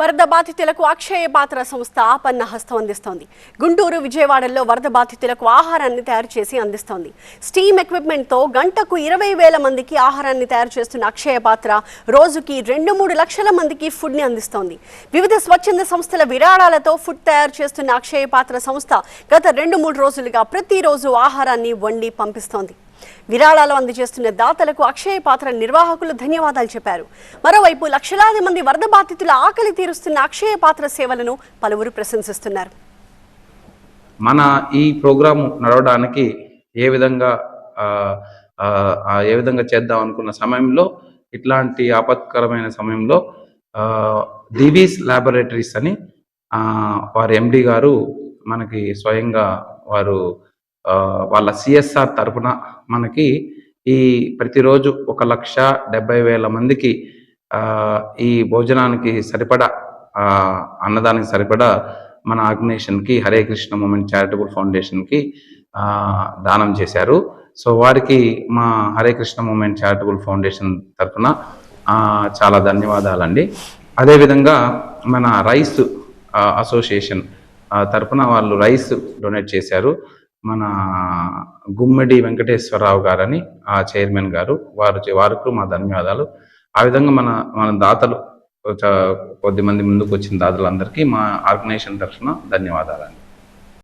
వరద బాధితులకు అక్షయ పాత్ర సంస్థ ఆపన్న హస్తం అందిస్తోంది. గుంటూరు విజయవాడలో వరద బాధితులకు ఆహారాన్ని తయారు చేసి అందిస్తోంది. స్టీమ్ ఎక్విప్మెంట్తో గంటకు ఇరవై వేల మందికి ఆహారాన్ని తయారు చేస్తున్న అక్షయ పాత్ర రోజుకి రెండు మూడు లక్షల మందికి ఫుడ్ని అందిస్తోంది. వివిధ స్వచ్ఛంద సంస్థల విరాళాలతో ఫుడ్ తయారు చేస్తున్న అక్షయ పాత్ర సంస్థ గత రెండు మూడు రోజులుగా ప్రతిరోజు ఆహారాన్ని వండి పంపిస్తోంది. విరాళాలు అందజేస్తున్న దాతలకు అక్షయ పాత్ర నిర్వాహకులు ధన్యవాదాలు చెప్పారు. మరోవైపు లక్షలాది మంది వరద బాధితుల ఆకలి తీరుస్తున్న అక్షయ పాత్ర సేవలను పలువురు ప్రశంసిస్తున్నారు. మన ఈ ప్రోగ్రాం నడవడానికి ఏ విధంగా ఆ, ఏ విధంగా చేద్దాం అనుకున్న సమయంలో ఇట్లాంటి ఆపత్కరమైన సమయంలో దివీస్ ల్యాబొరేటరీస్ అని వారి ఎండి గారు మనకి స్వయంగా వారు వాళ్ళ సిఎస్ఆర్ తరపున మనకి ఈ ప్రతిరోజు ఒక లక్ష డెబ్బై వేల మందికి ఈ భోజనానికి సరిపడా అన్నదానికి సరిపడా మన ఆగ్నేషన్కి హరే కృష్ణ మూమెంట్ చారిటబుల్ ఫౌండేషన్కి దానం చేశారు. సో వారికి మా Hare Krishna movement charitable foundation తరఫున చాలా ధన్యవాదాలండి. అదేవిధంగా మన రైస్ అసోసియేషన్ తరఫున తరపున వాళ్ళు రైస్ డొనేట్ చేశారు. మన గుమ్మడి వెంకటేశ్వరరావు గారని ఆ చైర్మన్ గారు వారు వారికి మా ధన్యవాదాలు. ఆ విధంగా మన మన దాతలు చ- కొద్ది మంది ముందుకు వచ్చిన దాతలందరికీ మా ఆర్గనైజేషన్ తరఫున ధన్యవాదాలండి.